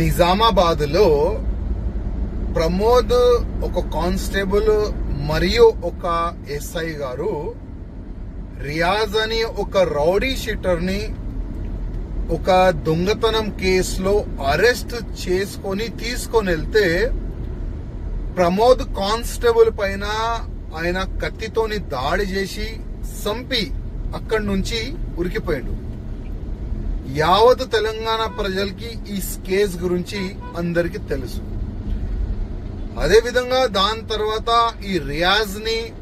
నిజామాబాద్లో ప్రమోద్ ఒక కానిస్టేబుల్ మరియు ఒక ఎస్ఐ గారు రియాజ్ అని ఒక రౌడీ షీటర్ని ఒక దొంగతనం కేసులో అరెస్ట్ చేసుకొని తీసుకొని వెళ్తే ప్రమోద్ కానిస్టేబుల్ పైన ఆయన కత్తితోని దాడి చేసి సంపి అక్కడి నుంచి ఉరికిపోయాడు. యావత్ తెలంగాణ ప్రజలకి ఈ కేసు గురించి అందరికి తెలుసు. అదే విధంగా దాని తర్వాత ఈ రియాజ్ని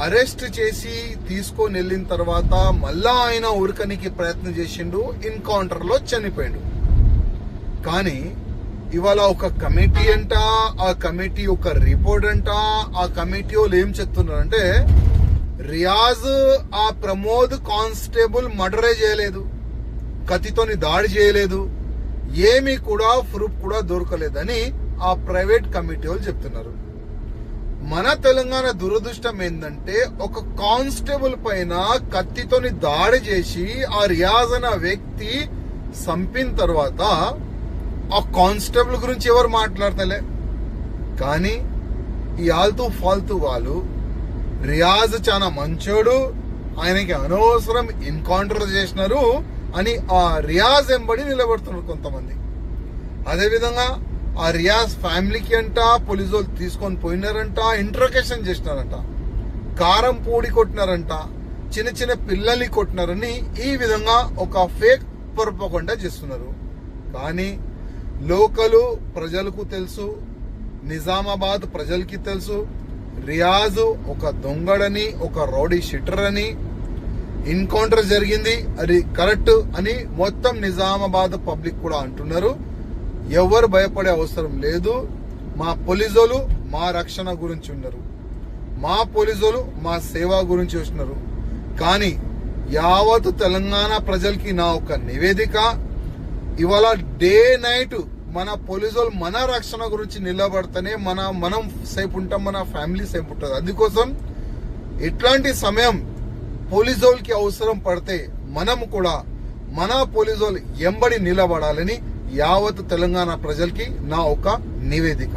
అరెస్ట్ చేసి తీసుకొని వెళ్ళిన తర్వాత మళ్ళా ఆయన ఉరకనికి ప్రయత్నం చేసిండు ఎన్కౌంటర్లో చనిపోయాడు. కానీ ఇవాళ ఒక కమిటీ అంట ఆ కమిటీ ఒక రిపోర్ట్ అంట ఆ కమిటీ వాళ్ళు ఏం చెప్తున్నారంటే రియాజ్ ఆ ప్రమోద్ కానిస్టేబుల్ మర్డరే చేయలేదు. కత్తితోని దాడి చేయలేదు. ఏమీ కూడా ప్రూఫ్ కూడా దొరకలేదని ఆ ప్రైవేట్ కమిటీ వాళ్ళు చెప్తున్నారు. మన తెలంగాణ దురదృష్టం ఏంటంటే ఒక కానిస్టేబుల్ పైన కత్తితోని దాడి చేసి ఆ రియాజ్ అనే వ్యక్తి చంపిన తర్వాత ఆ కానిస్టేబుల్ గురించి ఎవరు మాట్లాడతలే? కానీ ఈ ఆల్తూ ఫాల్తూ వాళ్ళు రియాజ్ చాలా మంచోడు ఆయనకి అనవసరం ఎన్కౌంటర్ చేసినారు అని ఆ రియాజ్ ఎంబడి నిలబడుతున్నారు కొంతమంది. అదేవిధంగా ఆ రియాజ్ ఫ్యామిలీకి అంట పోలీసు వాళ్ళు తీసుకొని పోయినారంట ఇంట్రోకేషన్ చేసినారంట. కారం పూడి కొట్టినారంట చిన్న చిన్న పిల్లల్ని కొట్టినారని ఈ విధంగా ఒక ఫేక్ పొరపకుండా చేస్తున్నారు. కానీ లోకలు ప్రజలకు తెలుసు నిజామాబాద్ ప్రజలకి తెలుసు రియాజు ఒక దొంగడని ఒక రౌడీ షిటర్ అని ఎన్కౌంటర్ జరిగింది. అది కరెక్ట్ అని మొత్తం నిజామాబాద్ పబ్లిక్ కూడా అంటున్నారు. ఎవరు భయపడే అవసరం లేదు. మా పోలీసులు మా రక్షణ గురించి ఉన్నారు. మా పోలీసులు మా సేవ గురించి వస్తున్నారు కానీ యావత్ తెలంగాణ ప్రజలకి నా ఒక నివేదిక. ఇవాళ డే నైట్ మన పోలీసులు మన రక్షణ గురించి నిలబడితేనే మన మనం సేపు ఉంటాం మన ఫ్యామిలీ సేపు ఉంటుంది. అందుకోసం ఎట్లాంటి సమయం పోలీసులకి అవసరం పడితే మనం కూడా మన పోలీసులు ఎంబడి నిలబడాలని యావత్ తెలంగాణ ప్రజలకి నా ఒక నివేదిక.